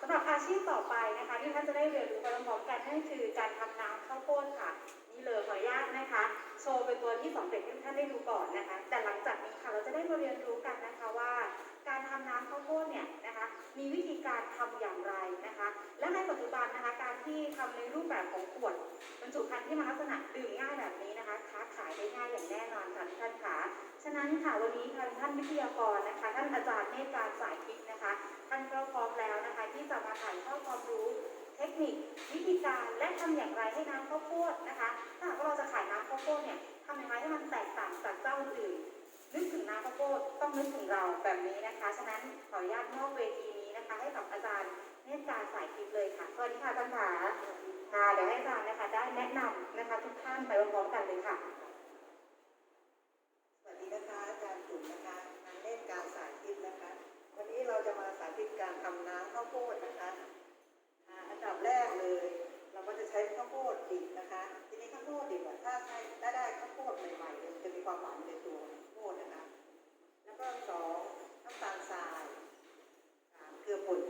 สำหรับอาชีพต่อไปนะคะ ที่ท่านจะได้เรียนรู้ไปพร้อมกันนั่นคือการทำน้ำข้าวโพดค่ะ นี่เลยขออนุญาตนะคะ โชว์เป็นตัวที่สองเด็กที่ท่านได้ดูก่อนนะคะ แต่หลังจากนี้ค่ะเราจะได้มาเรียนรู้กันนะคะว่า มีวิธีการทำอย่างไรนะคะ และในปัจจุบันนะคะการที่ทำในรูปแบบของขวดบรรจุภัณฑ์ที่มาลักษณะดื่มง่ายแบบนี้นะคะค้าขายได้ง่ายอย่างแน่นอนค่ะท่านขาฉะนั้นค่ะวันนี้ท่านท่านวิทยากรนะคะ ท่านอาจารย์เมตรกาสายพิษนะคะท่านก็พร้อมแล้วนะคะ ที่จะมาถ่ายทอดความรู้เทคนิควิธีการและทำอย่างไรให้น้ำข้าวโพดนะคะ ถ้าหากว่าเราจะขายน้ำข้าวโพดเนี่ยทำอย่างไรให้มันแตกต่างจากเจ้าอื่น นึกถึงน้ำข้าวโพดต้องนึกถึงเราแบบนี้นะคะ ฉะนั้นขออนุญาตมอบเวทีนี้นะคะ ให้กับอาจารย์เนตรตาสายทิพย์เลยค่ะ สวัสดีค่ะอาจารย์ค่ะค่เดี๋ยวให้อาจารย์นะคะ ได้แนะนำนะคะทุกท่านไปพร้อมกันเลยค่ะ สวัสดีนะคะอาจารย์จุ๋มนะคะนางเนตรกาสายทิพย์นะคะ วันนี้เราจะมาสาธิตการทำน้ำข้าวโพดนะคะอันดับแรกเลย เราก็จะใช้ข้าวโพดดิบนะคะ ทีนี้ข้าวโพดดิบถ้าใช้ได้ได้ข้าวโพดใหม่ๆจะมีความหวานในตัว โพดนะคะ แล้วก็สองน้ำตาลทรายสามเกลือป่น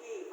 he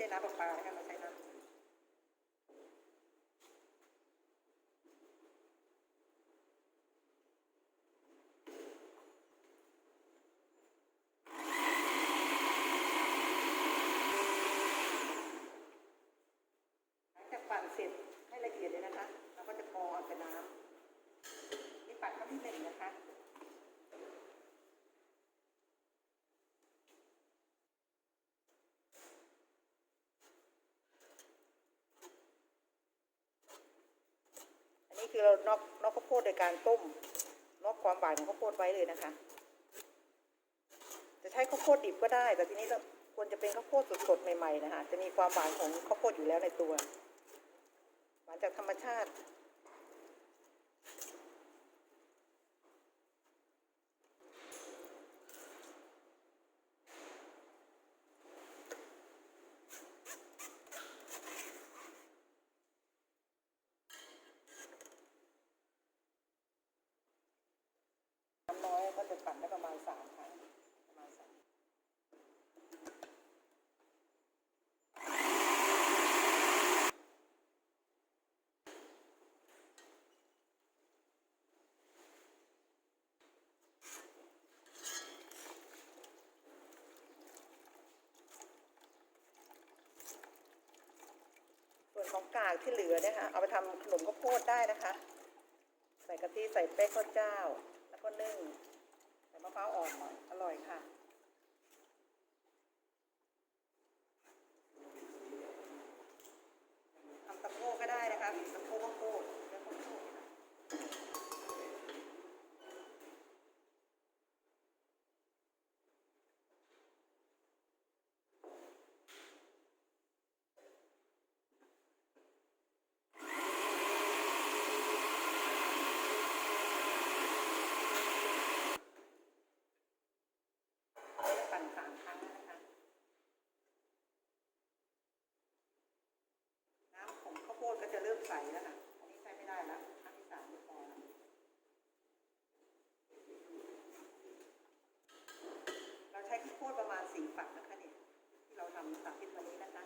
llenamos para que nos ือเรานอกนอกข้าวโพดโดยการต้มนอกความหวานของข้าวโพดไว้เลยนะคะ จะใช้ข้าวโพดดิบก็ได้ แต่ทีนี้เราควรจะเป็นข้าวโพดสดๆใหม่ๆนะคะ จะมีความหวานของข้าวโพดอยู่แล้วในตัว หวานจากธรรมชาติ ปั่นได้ประมาณสามครั้งประมาณสามส่วนของกากที่เหลือเนี่ยค่ะเอาไปทำขนมข้าวโพดได้นะคะ ใส่กะทิใส่แป้งข้าวเจ้า แล้วก็นึ่งะพร้าวอ่อนอร่อยค่ะ ทำตะโพกก็ได้นะคะตะโพกข้าวโพดเนื้อข้าวโพดค่ะปั่นสามครั้งนะคะ น้ำของข้าวโพดก็จะเริ่ม ใสแล้วค่ะ อันนี้ใช้ไม่ได้แล้วครั้งที่สามไม่พอแล้วเราใช้ข้าวโพดประมาณสี่ฝักนะคะเนี่ยที่เราทำสาธิตวันนี้นะคะ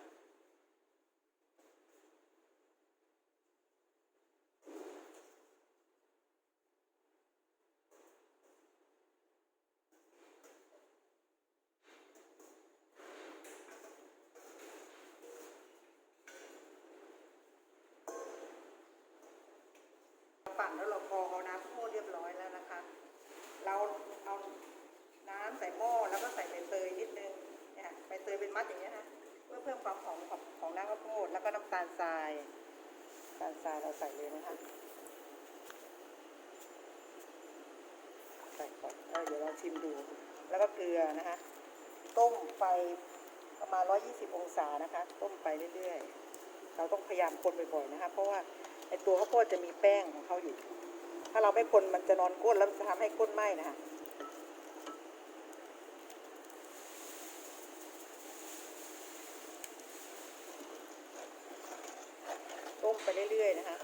ปั่นแล้วเรากรองเอาน้ำข้าวโพดเรียบร้อยแล้วนะคะ เราเอาน้ำใส่หม้อแล้วก็ใส่ใบเตยนิดนึงเนี่ยใบเตยเป็น มัดอย่างเงี้ยนะเพื่อเพิ่มความหอมของของน้ำข้าวโพดแล้วก็น้ำตาลทรายน้ำตาลทรายเราใส่เลยนะคะใส่ก่อนเดี๋ยวเราชิมดู แล้วก็เกลือนะคะ ต้มไฟประมาณ 120 องศานะคะ ต้มไปเรื่อยๆ เราต้องพยายามคนบ่อยๆนะคะ เพราะว่าไอตัวข้าวโพดจะมีแป้งของเขาอยู่ ถ้าเราไม่คนมันจะนอนก้นแล้วจะทำให้ก้นไหม้นะคะ มไปเรื่อย ๆ นะคะ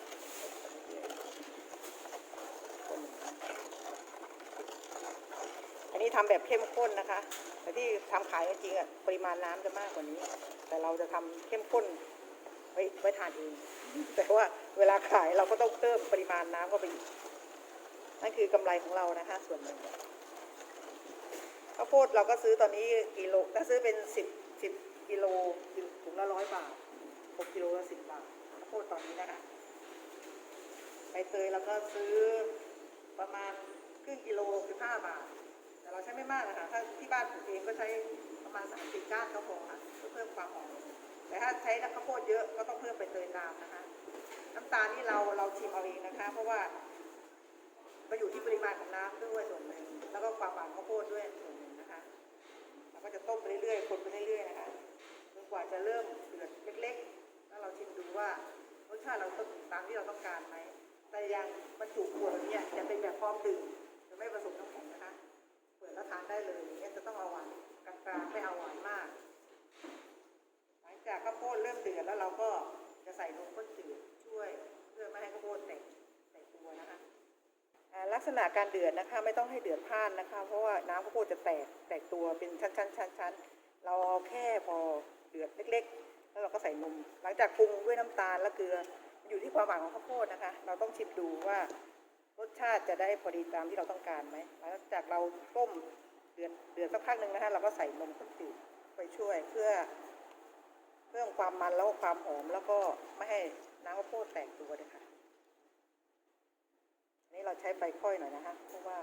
อันนี้ทำแบบเข้มข้นนะคะ แต่ที่ทำขายจริงๆอะปริมาณน้ำจะมากกว่านี้ แต่เราจะทำเข้มข้นไว้ไว้ทานเองแต่ว่าเวลาขายเราก็ต้องเพิ่มปริมาณน้ำเข้าไปอีกนั่นคือกำไรของเรานะคะส่วนหนึ่งข้าวโพดเราก็ซื้อตอนนี้กิโลถ้าซื้อเป็นสิบสิบกิโลถุงละร้อยบาทหกกิโลละสิบบาท พดตอนนี้นะคะใบเตยเราก็ซื้อประมาณครึ่งกิโลสิบห้าบาท แต่เราใช้ไม่มากนะคะถ้าที่บ้านปลูกเองก็ใช้ประมาณสามสิบก้านก็พอค่ะเพื่อเพิ่มความหอมแต่ถ้าใช้ข้าวโพดเยอะก็ต้องเพิ่มไปเตยตามนะคะ น้ำตาลนี่เราเราชิมเอาเองนะคะ เพราะว่าก็อยู่ที่ปริมาณของน้ำด้วยส่วนหนึ่งแล้วก็ความหวานข้าวโพดด้วยส่วนหนึ่งนะคะเราก็จะต้มไปเรื่อยๆคนไปเรื่อยๆนะคะจนกว่าจะเริ่มเดือดเล็กๆ แล้วเราชิมดูว่า รสชาติเราต้องตามที่เราต้องการไหม แต่อยังบรรจุขวดเนี่ยจะเป็นแบบพร้อมดื่มจะไม่ผสมน้ำแข็งนะคะ เปิดแล้วทานได้เลยอย่างเงี้ยจะต้องเอาหวานกลางๆไม่เอาหวานมาก หลังจากข้าวโพดเริ่มเดือดแล้วเราก็จะใส่นมข้นจืดช่วยเพื่อไม่ให้ข้าวโพดแตกแตกตัวนะคะลักษณะการเดือดนะคะไม่ต้องให้เดือดพล่านนะคะ เพราะว่าน้ำข้าวโพดจะแตกแตกตัวเป็นชั้นๆชั้นๆเราเอาแค่พอเดือดเล็กๆ แล้วเราก็ใส่นม หลังจากปรุงด้วยน้ำตาลและเกลือมันอยู่ที่ความหวานของข้าวโพดนะคะ เราต้องชิมดูว่ารสชาติจะได้พอดีตามที่เราต้องการไหม หลังจากเราต้มเดือดเดือดสักพักหนึ่งนะคะ เราก็ใส่นมข้นจืดไปช่วยเพื่อ เพิ่มความมันแล้วก็ความหอมแล้วก็ไม่ให้น้ำข้าวโพดแตกตัวเลยค่ะนนี้เราใช้ไฟค่อยหน่อยนะคะเพราะว่า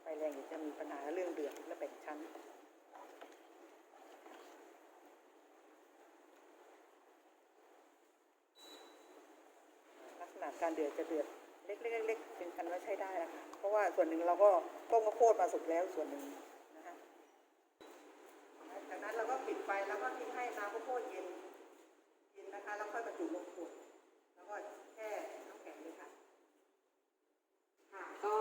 ไฟแรงเดี๋ยวจะมีปัญหาเรื่องเดือดและแบ่งชั้น ลั กษณะการเดือดจะเดือดเล็กๆเล็กๆเป็นกันว่าใช้ได้แล้วค่ะเพราะว่าส่วนหนึ่งเราก็ต้มข้าวโพดมาสุกแล้วส่วนหนึ่งนะคะจากนั้นเราก็ปิดไฟแล้วก็ทิ้งให้น้ำข้าวโพดเย็นเย็นนะคะแล้วค่อยบรรจุลงขวดแล้วก็แช่น้ำแข็งเลยค่ะค่ะ ก็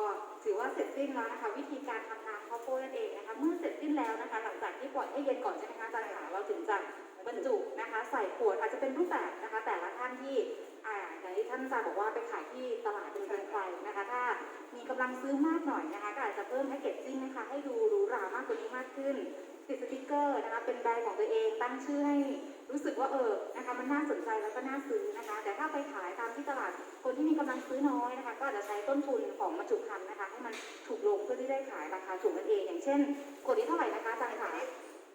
ถือว่าเสร็จสิ้นแล้วนะคะ วิธีการทำน้ำข้าวโพดนั่นเองนะคะเมื่อเสร็จสิ้นแล้วนะคะ หลังจากที่ปล่อยให้เย็นก่อนใช่ไหมคะอาจารย์คะเราถึงจะบรรจุนะคะ ใส่ขวดอาจจะเป็นรูปแบบนะคะ แต่ละท่านที่อ่าอย่าง ที่ท่านอาจารย์บอกว่าไปขายที่ตลาดเป็นเป็นไฟนะคะ ถ้ามีกำลังซื้อมากหน่อยนะคะก็อาจจะเพิ่มแพ็กเกจจิ้งนะคะ ให้ดูหรูหรามากกว่านี้มากขึ้น ติดสติกเกอร์นะคะ เป็นแบรนด์ของตัวเองตั้งชื่อให้รู้สึกว่าเออนะคะมันน่าสนใจแล้วก็น่าซื้อนะคะ แต่ถ้าไปขายตามที่ตลาดคนที่มีกำลังซื้อน้อยนะคะ ก็อาจจะใช้ต้นทุนของบรรจุภัณฑ์นะคะ ให้มันถูกลงเพื่อที่ได้ขายราคาถูกนั่นเอง อย่างเช่นขวดนี้เท่าไหร่นะคะอาจารย์คะ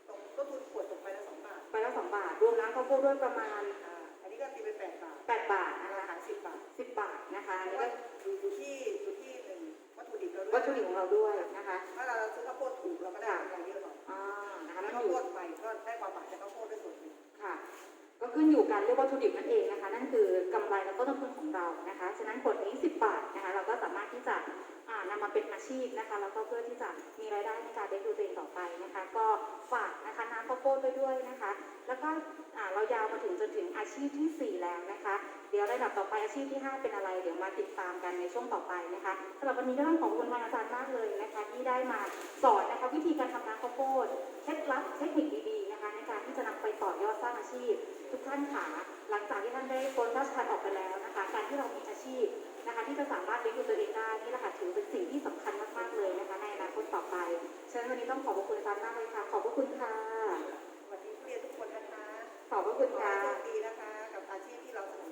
ตกต้นทุนขวดตกไปละสองบาทไปละสองบาทรวมน้ำข้าวโพดด้วยประมาณอ่าอันนี้ก็ตีเป็นแปดบาทแปดบาทนะราคะคา สิบบาทสิบบาทนะคะอันเพนี้ราะก็ว่าอยู่อยู่ที่อยู่ที่หนึ่งวัตถุดิบเราด้วยวัตถุดิบของเราด้วยนะคะถ้าเราซื้อข้าวโพดถูกเราก็ได้กำไรเยอะหน่อยอ่านะคะถ้ามันข้าอวยู่โพดใหม่ก็ได้ความหมายจากข้าวโพดด้วยส่วนหนึ่งค่ะ ก็ขึ้นอยู่การเลือกวัตถุดิบนั่นเองนะคะ นั่นคือกำไรและต้นทุนของเรานะคะ ฉะนั้นขวดนี้ 10 บาทนะคะ เราก็สามารถที่จะอ่านำมาเป็นอาชีพนะคะ แล้วก็เพื่อที่จะมีรายได้ในการเลี้ยงดูตัวเองต่อไปนะคะ ก็ฝากนะคะน้ำข้าวโพดไปด้วยนะคะ แล้วก็เรายาวมาถึงจนถึงอาชีพทีสี่4 แล้วนะคะ เดี๋ยวระดับต่อไปอาชีพที่ 5 เป็นอะไร เดี๋ยวมาติดตามกันในช่วงต่อไปนะคะสำหรับวันนี้ก็ต้องขอบคุณทางอาจารย์มากเลยนะคะ ที่ได้มาสอนนะคะวิธีการทำน้ำข้าวโพดเคล็ดลับเทคนิคดี ในการที่จะนำไปต่อยอดสร้างอาชีพ ทุกท่านค่ะหลังจากที่ท่านได้พ้นราชการออกไปแล้วนะคะ การที่เรามีอาชีพนะคะที่จะสามารถเลี้ยงดูตัวเองได้นี่แหละค่ะถือเป็นสิ่งที่สำคัญมากๆเลยนะคะในอนาคตต่อไปฉะนั้นวันนี้ต้องขอบพระคุณอาจารย์มากเลยค่ะขอบพระคุณค่ะสวัสดีผู้เรียนทุกคนนะคะขอบพระคุณขอค่ะให้โชคดีนะคะ กับอาชีพที่เราเสนอไปนะคะ